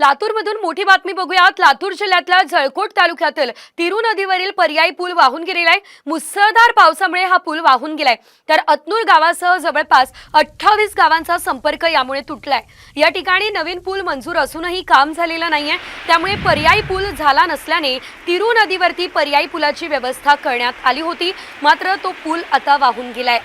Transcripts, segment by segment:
लातूरमधून मोठी बातमी बघूयात. लातूर जिल्ह्यातल्या जळकोट तालुक्यातील तिरू नदीवरील पर्यायी पूल वाहून गेलेला आहे मुसळधार पावसामुळे हा पूल वाहून गेलाय. तर अतनूर गावासह जवळपास अठ्ठावीस गावांचा संपर्क यामुळे तुटलाय. या ठिकाणी नवीन पूल मंजूर असूनही काम झालेलं नाहीये. त्यामुळे पर्यायी पूल झाला नसल्याने तिरू नदीवरती पर्यायी पुलाची व्यवस्था करण्यात आली होती. मात्र तो पूल आता वाहून गेलाय.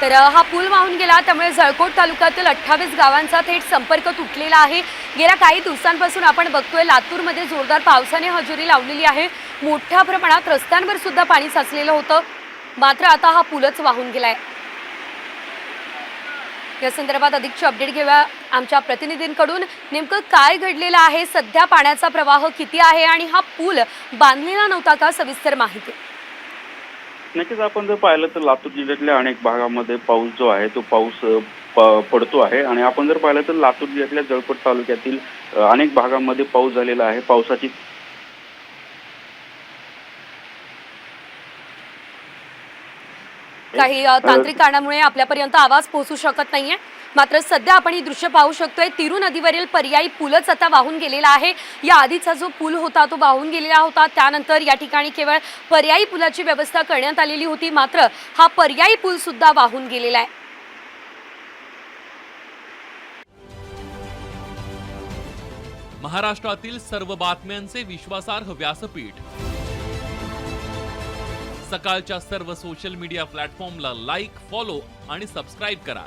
तर हा पूल वाहून गेला त्यामुळे जळकोट तालुक्यातील अठ्ठावीस गावांचा थेट संपर्क तुटलेला आहे. गेल्या काही दिवसांपासून आपण बघतोय लातूरमध्ये जोरदार पावसाने हजेरी लावलेली आहे. मोठ्या प्रमाणात रस्त्यांवर सुद्धा पाणी साचलेलं होतं. मात्र आता हा पूलच वाहून गेलाय. या संदर्भात अधिकची अपडेट घेऊया आमच्या प्रतिनिधींकडून. नेमकं काय घडलेलं आहे? सध्या पाण्याचा प्रवाह किती आहे? आणि हा पूल बांधलेला नव्हता का? सविस्तर माहिती. नक्कीच आपण जर पाहिलं तर लातूर जिल्ह्यातल्या अनेक भागामध्ये पाऊस जो आहे तो पाऊस पडतो आहे. आणि आपण जर पाहिलं तर लातूर जिल्ह्यातल्या जळकोट तालुक्यातील अनेक भागामध्ये पाऊस झालेला आहे. पावसाची काही तांत्रिक कारणामुळे आपल्यापर्यंत आवाज पोहोचू शकत नाहीये. मात्र सध्या आपण ही दृश्य पाहू शकतोय तिरू नदीवरील पर्यायी पूलच आता वाहून गेलेला आहे. या आधीचा जो पूल होता तो वाहून गेलेला होता. त्यानंतर या ठिकाणी केवळ पर्यायी पुलाची व्यवस्था करण्यात आलेली होती मात्र हा पर्यायी पूल सुद्धा वाहून गेलेला आहे. महाराष्ट्रातील सर्व बातम्यांचे विश्वासार्ह व्यासपीठ. सकाळच्या सर्व सोशल मीडिया प्लॅटफॉर्मला लाईक फॉलो आणि सबस्क्राईब करा.